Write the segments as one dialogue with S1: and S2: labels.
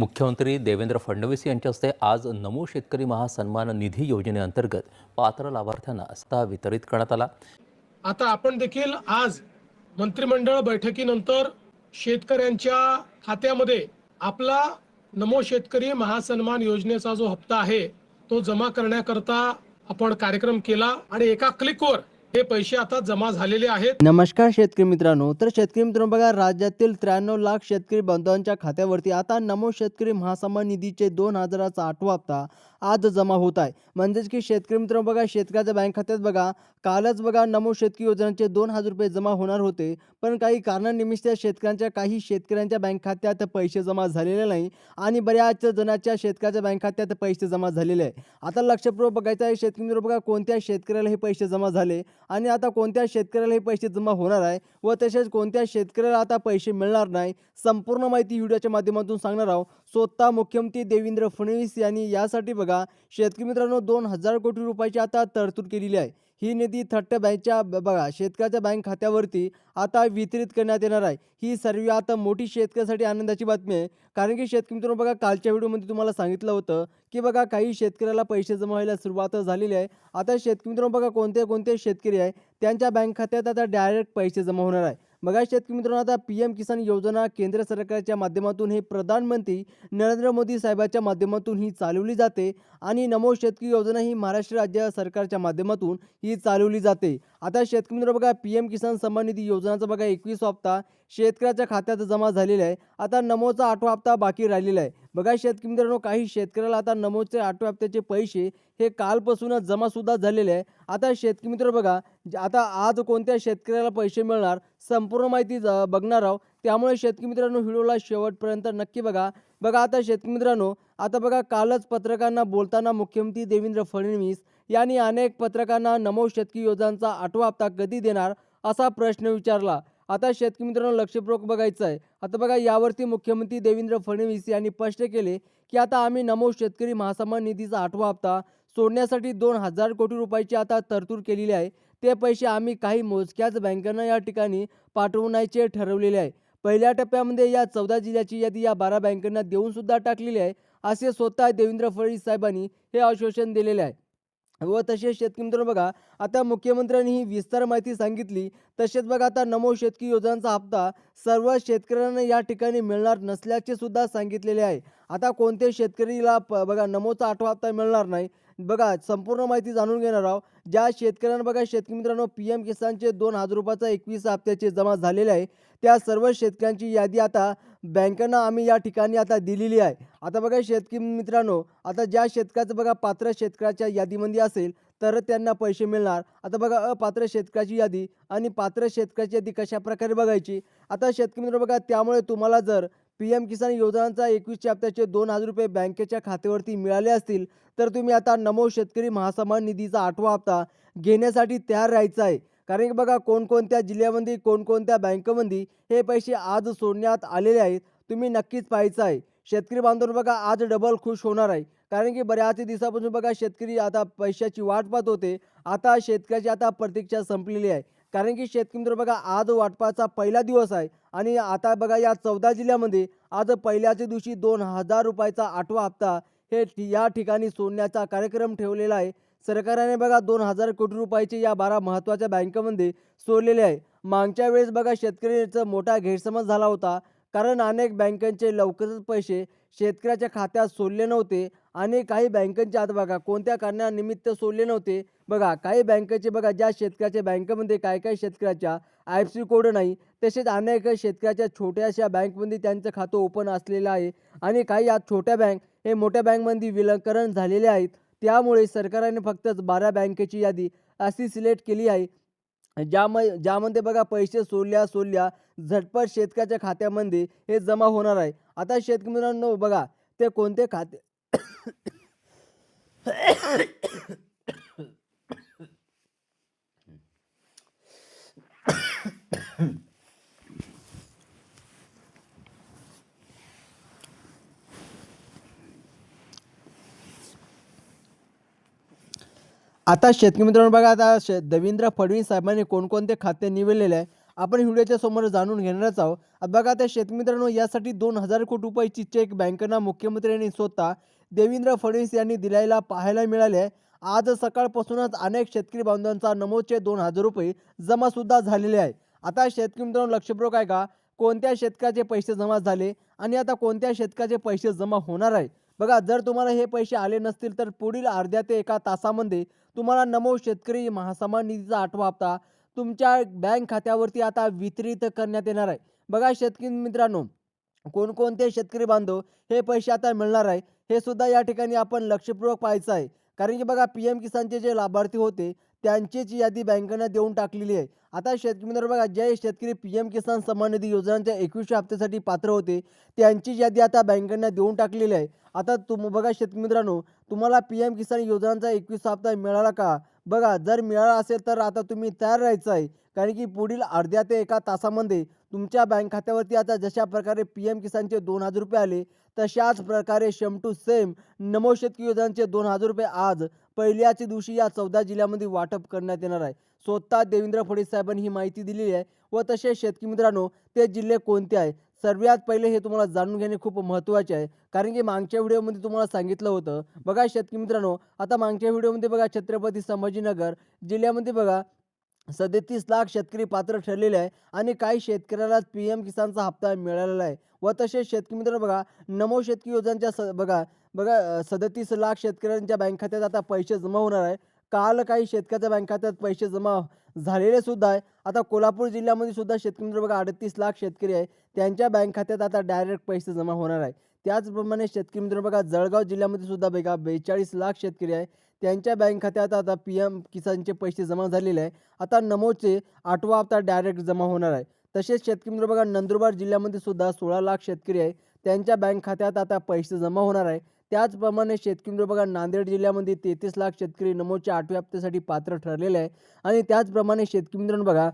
S1: मुख्यमंत्री देवेंद्र फडणवीस यांच्या हस्ते आज नमो शेतकरी महासन्मान निधी योजनेअंतर्गत पात्र लाभार्थ्यांना स्था वितरित करण्यात आला.
S2: आता आपण देखील आज मंत्रिमंडळ बैठकीनंतर शेतकऱ्यांच्या खात्यामध्ये आपला नमो शेतकरी महासन्मान योजनेचा जो हप्ता आहे तो जमा करण्याकरता आपण कार्यक्रम केला आणि एका क्लिकवर हे पैसे आता जमा झालेले आहेत.
S3: नमस्कार शेतकरी मित्रांनो तर शेतकरी मित्रांनो बघा राज्यातील त्र्याण्णव लाख शेतकरी बांधवांच्या खात्यावरती आता नमो शेतकरी महासन्मान निधीचे दोन हजाराचा आठवा हप्ता आज जमा होत आहे. म्हणजेच की शेतकरी मित्रांनो बघा शेतकऱ्याच्या बँक खात्यात बघा कालच बघा नमो शेतकरी योजनेचे दोन हजार रुपये जमा होणार होते. पण काही कारणानिमित्त शेतकऱ्यांच्या काही शेतकऱ्यांच्या बँक खात्यात पैसे जमा झालेले नाही आणि बऱ्याच जणांच्या शेतकऱ्याच्या बँक खात्यात पैसे जमा झालेले आहे. आता लक्षपूर्वक बघायचं आहे शेतकरी मित्र बघा कोणत्या शेतकऱ्याला हे पैसे जमा झाले आणि आता कोणत्या शेतकऱ्याला हे पैसे जमा होणार आहे व तसेच कोणत्या शेतकऱ्याला आता पैसे मिळणार नाही संपूर्ण माहिती व्हिडिओच्या माध्यमातून सांगणार आहोत. स्वतः मुख्यमंत्री देवेंद्र फडणवीस यांनी यासाठी बघा शेतकरी मित्रांनो दोन हजार कोटी रुपयाची आता तरतूद केलेली आहे. ही निधी थट्ट बँकच्या बघा शेतकऱ्याच्या बँक खात्यावरती आता वितरित करण्यात येणार आहे. ही सर्व आता मोठी शेतकऱ्यासाठी आनंदाची बातमी आहे. कारण की शेतकरी मित्रांनो बघा कालच्या व्हिडिओमध्ये तुम्हाला सांगितलं होतं की बघा काही शेतकऱ्याला पैसे जमा व्हायला सुरुवात झालेली आहे. आता शेतकरी मित्रांनो बघा कोणते कोणते शेतकरी आहे त्यांच्या बँक खात्यात आता डायरेक्ट पैसे जमा होणार आहे. बघा शेतकरी मित्रांनो आता पी एम किसान योजना केंद्र सरकारच्या माध्यमातून हे प्रधानमंत्री नरेंद्र मोदी साहेबाच्या माध्यमातून ही चालवली जाते आणि नमो शेतकरी योजना ही महाराष्ट्र राज्य सरकारच्या माध्यमातून ही चालवली जाते. आता शेतकरी मित्र बघा पी एम किसान सन्मान निधी योजनाचा बघा एकवीस हप्ता शेतकऱ्याच्या खात्यात जमा झालेला आहे. आता नमोचा आठवा हप्ता बाकी राहिलेला आहे. बघा शेतकरी मित्रांनो काही शेतकऱ्याला आता नमोचे आठव्या हप्त्याचे पैसे हे कालपासूनच जमासुद्धा झालेले आहे. आता शेतकरी मित्र बघा आता आज कोणत्या शेतकऱ्याला पैसे मिळणार संपूर्ण माहिती ज- बघणार आहोत. त्यामुळे शेतकरी मित्रांनो व्हिडिओला शेवटपर्यंत नक्की बघा. बघा आता शेतकरी मित्रांनो आता बघा कालच पत्रकारांना बोलताना मुख्यमंत्री देवेंद्र फडणवीस यांनी अनेक पत्रकारांना नमो शेतकरी योजनांचा आठवा हप्ता कधी देणार असा प्रश्न विचारला. आता शेतकरी मित्रांनो लक्षपूर्वक बघायचं आहे. आता बघा यावरती मुख्यमंत्री देवेंद्र फडणवीस यांनी स्पष्ट केले की आता आम्ही नमो शेतकरी महासन्मान निधीचा आठवा हप्ता सोडण्यासाठी दोन हजार कोटी रुपयाची आता तरतूद केलेली आहे. ते पैसे आम्ही काही मोजक्याच बँकांना या ठिकाणी पाठवण्याचे ठरवलेले आहे. पहिल्या टप्प्यामध्ये या चौदा जिल्ह्याची यादी या बारा बँकांना देऊन सुद्धा टाकलेली आहे असे स्वतः देवेंद्र फडणवीस साहेबांनी हे आश्वासन दिलेले आहे. व तसेच शेतकरी मित्रांनो बघा आता मुख्यमंत्र्यांनी ही विस्तार माहिती सांगितली. तसेच बघा आता नमो शेतकी योजनांचा हप्ता सर्व शेतकऱ्यांना या ठिकाणी मिळणार नसल्याचे सुद्धा सांगितलेले आहे. आता कोणते शेतकरीला बघा नमोचा आठवा हप्ता मिळणार नाही. बघा संपूर्ण माहिती जाणून घेणार आहोत. ज्या शेतकऱ्यांना बघा शेतकरी मित्रांनो पी एम किसानचे दोन हजार रुपयाचा एकवीस हप्त्याचे जमा झालेले आहे. त्या सर्व शेतकऱ्यांची यादी आता बँकांना आम्ही या ठिकाणी आता दिलेली आहे. आता बघा शेतकरी मित्रांनो आता ज्या शेतकऱ्याचं बघा पात्र शेतकऱ्याच्या यादीमध्ये असेल तर त्यांना पैसे मिळणार. आता बघा अपात्र शेतकऱ्याची यादी आणि पात्र शेतकऱ्याची यादी कशा प्रकारे बघायची? आता शेतकरी मित्र बघा त्यामुळे तुम्हाला जर पी एम किसान योजनांचा एकवीसच्या हप्त्याचे दोन हजार रुपये बँकेच्या खात्यावरती मिळाले असतील तर तुम्ही आता नमो शेतकरी महासमान निधीचा आठवा हप्ता घेण्यासाठी तयार राहायचा आहे. कारण की बघा कोणकोणत्या जिल्ह्यामध्ये कोणकोणत्या बँकेमध्ये हे पैसे आज सोडण्यात आलेले आहेत तुम्ही नक्कीच पाहायचं आहे. शेतकरी बांधव बघा आज डबल खुश होणार आहे. कारण की बऱ्याच दिवसापासून बघा शेतकरी आता पैशाची वाट पाहत होते. आता शेतकऱ्याची आता प्रतीक्षा संपलेली आहे. कारण की शेतकरी मित्र बघा आज वाटपाचा पहिला दिवस आहे आणि आता बघा या चौदा जिल्ह्यामध्ये आज पहिल्याच्या दिवशी दोन हजार रुपयाचा आठवा हप्ता हे या ठिकाणी सोडण्याचा कार्यक्रम ठेवलेला आहे. सरकारने बघा दोन हजार कोटी रुपयाचे या बारा महत्त्वाच्या बँकेमध्ये सोडलेले आहे. मागच्या वेळेस बघा शेतकऱ्याचा मोठा गैरसमज झाला होता. कारण अनेक बँकांचे लवकरच पैसे शेतकऱ्याच्या खात्यात सोडले नव्हते आणि काही बँकांचे आता बघा कोणत्या कारणानिमित्त सोडले नव्हते? बघा काही बँकेचे बघा ज्या शेतकऱ्याच्या बँकेमध्ये काय काय शेतकऱ्याच्या आय एफ सी कोड नाही तसेच अनेक शेतकऱ्याच्या छोट्याशा बँकमध्ये त्यांचं खातं ओपन असलेलं आहे आणि काही या छोट्या बँक हे मोठ्या बँकमध्ये विलंकरण झालेले आहेत. त्यामुळे सरकारने फक्तच बारा बँकेची यादी अशी सिलेक्ट केली आहे. ज्यामध्ये ज्यामध्ये बघा पैसे सोडल्या सोडल्या झटपट शेतकऱ्याच्या खात्यामध्ये हे जमा होणार आहे. आता शेतकरी मित्रांनो बघा ते कोणते खाते? आता शेतकरी मित्रांनो बघा आता शे देवेंद्र फडणवीस साहेबांनी कोणकोणते खाते निवडलेले आहे आपण व्हिडिओच्या समोर जाणून घेणारच आहोत. आता बघा त्या शेतमित्रांनो यासाठी दोन हजार कोटी रुपयाची चेक बँकेना मुख्यमंत्र्यांनी स्वतः देवेंद्र फडणवीस यांनी दिलायला पाहायला मिळाले आहे. आज सकाळपासूनच अनेक शेतकरी बांधवांचा नमोदचे दोन हजार रुपये जमासुद्धा झालेले आहे. आता शेतकरी मित्रांनो लक्षपूर्वक आहे का? कोणत्या शेतकऱ्याचे पैसे जमा झाले? आणि आता कोणत्या शेतकऱ्याचे पैसे जमा होणार आहे? बघा जर तुम्हाला हे पैसे आले नसतील तर पुढील अर्ध्या ते एका तासामध्ये तुम्हाला नमो शेतकरी महासमान निधीचा आठवा हप्ता तुमच्या बँक खात्यावरती आता वितरित करण्यात येणार आहे. बघा शेतकरी मित्रांनो कोणकोणते शेतकरी बांधव हे पैसे आता मिळणार आहे हे सुद्धा या ठिकाणी आपण लक्षपूर्वक पाहायचं आहे. कारण की बघा पी एम किसानचे जे लाभार्थी होते त्यांचीच यादी बँकेनं देऊन टाकलेली आहे. आता शेतकरी बघा जे शेतकरी पी एम किसान सन्मान निधी योजनांच्या एकवीसशे हप्त्यासाठी पात्र होते त्यांची यादी आता बँकेनं देऊन टाकलेली आहे. आता तुम बघा शेतकरी मित्रांनो तुम्हाला पी एम किसान योजनांचा एकवीस हप्ता मिळाला का? बघा जर मिळाला असेल तर आता तुम्ही तयार राहायचं आहे. कारण की पुढील अर्ध्या ते एका तासामध्ये तुमच्या बँक खात्यावरती आता जशा प्रकारे पी एम किसानचे दोन हजार रुपये आले तशाच प्रकारे शेम टू सेम नमो शेतकरी योजनांचे दोन हजार रुपये आज पहिल्याच दिवशी या चौदा जिल्ह्यामध्ये वाटप करण्यात येणार आहे. स्वतः देवेंद्र फडणवीस साहेबांनी ही माहिती दिलेली आहे व तसेच शेतकरी मित्रांनो ते जिल्हे कोणते आहे? सर्वात पहिले हे तुम्हाला जाणून घेणे खूप महत्त्वाचे आहे. कारण की मागच्या व्हिडिओमध्ये तुम्हाला सांगितलं होतं बघा शेतकरी मित्रांनो आता मागच्या व्हिडिओमध्ये बघा छत्रपती संभाजीनगर जिल्ह्यामध्ये बघा सदतीस लाख शेतकरी पात्र ठरलेले आहे आणि काही शेतकऱ्याला पी एम किसानचा हप्ता मिळालेला आहे. व तसेच शेतकरी मित्र बघा नमो शेतकरी योजनांच्या स बघा बघा सदतीस लाख शेतकऱ्यांच्या बँक खात्यात आता पैसे जमा होणार आहे. काल काही शेतकऱ्याच्या बँक खात्यात पैसे जमा झालेले सुद्धा आहे. आता कोल्हापूर जिल्ह्यामध्ये सुद्धा शेतकरी मित्र बघा अडतीस लाख शेतकरी आहे. त्यांच्या बँक खात्यात आता डायरेक्ट पैसे जमा होणार आहे. त्याचप्रमाणे शेतकरी मित्र बघा जळगाव जिल्ह्यामध्ये सुद्धा बघा बेचाळीस लाख शेतकरी आहे. त्यांच्या बँक खात्यात आता पी एम किसानचे पैसे जमा झालेले आहे. आता नमोचे आठवा हप्ता डायरेक्ट जमा होणार आहे. तसेच शेतकरी मित्र बघा नंदुरबार जिल्ह्यामध्ये सुद्धा सोळा लाख शेतकरी आहे. त्यांच्या बँक खात्यात आता पैसे जमा होणार आहे. त्याचप्रमाणे शेतकरी मित्र बघा नांदेड जिल्ह्यामध्ये तेहतीस लाख शेतकरी नमोच्या आठव्या हप्त्यासाठी पात्र ठरलेले आहे. आणि त्याचप्रमाणे शेतकरी मित्रांनो बघा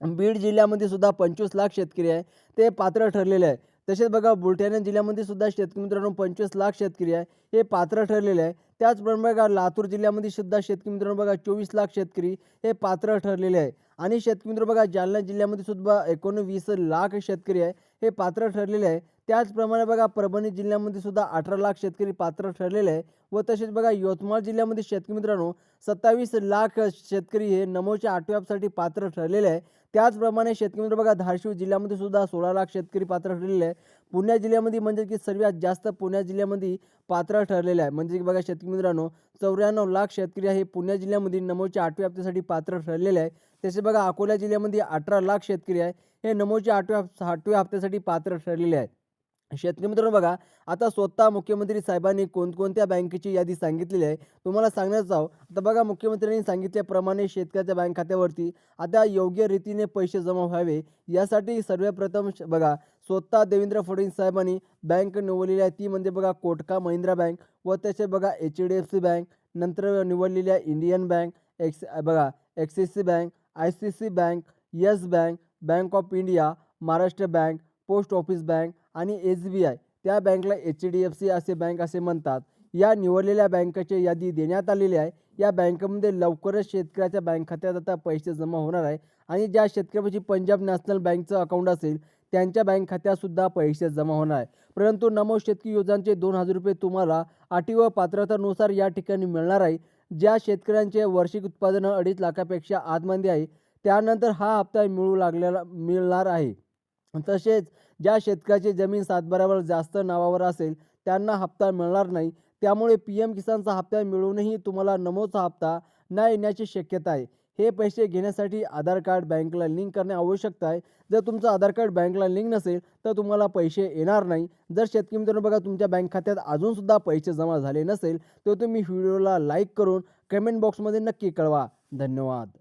S3: बीड जिल्ह्यामध्ये सुद्धा पंचवीस लाख शेतकरी आहे. ते पात्र ठरलेले आहे. तसेच बघा बुलढाणा जिल्ह्यामध्ये सुद्धा शेतकरी मित्रांनो पंचवीस लाख शेतकरी आहे. हे पात्र ठरलेले आहे. त्याचप्रमाणे बघा लातूर जिल्ह्यामध्ये सुद्धा शेतकरी मित्रांनो बघा चोवीस लाख शेतकरी हे पात्र ठरलेले आहे. आणि शेतकरी मित्र बघा जालना जिल्ह्यामध्ये सुद्धा एकोणवीस लाख शेतकरी आहे. हे पात्र ठरलेले आहे. त्याचप्रमाणे बघा परभणी जिल्ह्यामध्ये सुद्धा अठरा लाख शेतकरी पात्र ठरलेले आहे. व तसेच बघा यवतमाळ जिल्ह्यामध्ये शेतकरी मित्रांनो सत्तावीस लाख शेतकरी हे नमोच्या आठव्या पात्र ठरलेले आहे. त्याचप्रमाणे शेतकरी मित्र बघा धाराशिव जिल्ह्यामध्ये सुद्धा सोळा लाख शेतकरी पात्र ठरलेले आहे. पुणे जिल्ह्यामध्ये म्हणजे की सर्वात जास्त पुणे जिल्ह्यामध्ये पात्र ठरलेले आहे. म्हणजे की बघा शेतकरी मित्रांनो चौऱ्याण्णव लाख शेतकरी आहे पुणे जिल्ह्यामध्ये नमोच्या आठव्या हप्त्यासाठी पात्र ठरलेले आहे. तसे बघा अकोला जिल्ह्यामध्ये अठरा लाख शेतकरी आहे. हे नमोच्या आठव्या आठव्या हप्त्यासाठी पात्र ठरलेले आहे. शेतकरी मित्रांनो बघा आता स्वतः मुख्यमंत्री साहेबांनी कोणकोणत्या बँकेची यादी सांगितलेली आहे तुम्हाला सांगण्याचं आहो. आता बघा मुख्यमंत्र्यांनी सांगितल्याप्रमाणे शेतकऱ्याच्या बँक खात्यावरती आता योग्य रीतीने पैसे जमा व्हावे यासाठी सर्वप्रथम श- बघा स्वतः देवेंद्र फडणवीस साहेबांनी बँक निवडलेली आहे ती म्हणजे बघा कोटका महिंद्रा बँक व त्याचे बघा H D F C bank नंतर निवडलेली आहे इंडियन बँक एक्स बघा Axis bank I C C bank yes bank bank of India Maharashtra bank post office bank आणि एस बी आय त्या बँकला एच डी एफ सी असे बँक असे म्हणतात. या निवडलेल्या बँकेची यादी देण्यात आलेली आहे. या बँकेमध्ये लवकरच शेतकऱ्याच्या बँक खात्यात आता पैसे जमा होणार आहे. आणि ज्या शेतकऱ्याची पंजाब नॅशनल बँकचं अकाउंट असेल त्यांच्या बँक खात्यातसुद्धा पैसे जमा होणार आहे. परंतु नमो शेतकरी योजनांचे दोन हजार रुपये तुम्हाला अटी व पात्रतानुसार या ठिकाणी मिळणार आहे. ज्या शेतकऱ्यांचे वार्षिक उत्पादन अडीच लाखापेक्षा आतमध्ये आहे त्यानंतर हा हप्ता मिळू लागलेला मिळणार आहे. तसेच ज्या शेतकऱ्याची जमीन सातबाऱ्यावर जास्त नावावर असेल त्यांना हप्ता मिळणार नाही. त्यामुळे पी एम किसानचा हप्ता मिळूनही तुम्हाला नमोचा हप्ता न येण्याची शक्यता आहे. हे पैसे घेण्यासाठी आधार कार्ड बँकला लिंक करणे आवश्यक आहे. जर तुमचं आधार कार्ड बँकला लिंक नसेल तर तुम्हाला पैसे येणार नाही. जर शेतकरी मित्रांनो बघा तुमच्या बँक खात्यात अजूनसुद्धा पैसे जमा झाले नसेल तर तुम्ही व्हिडिओला लाईक करून कमेंट बॉक्समध्ये नक्की कळवा. धन्यवाद.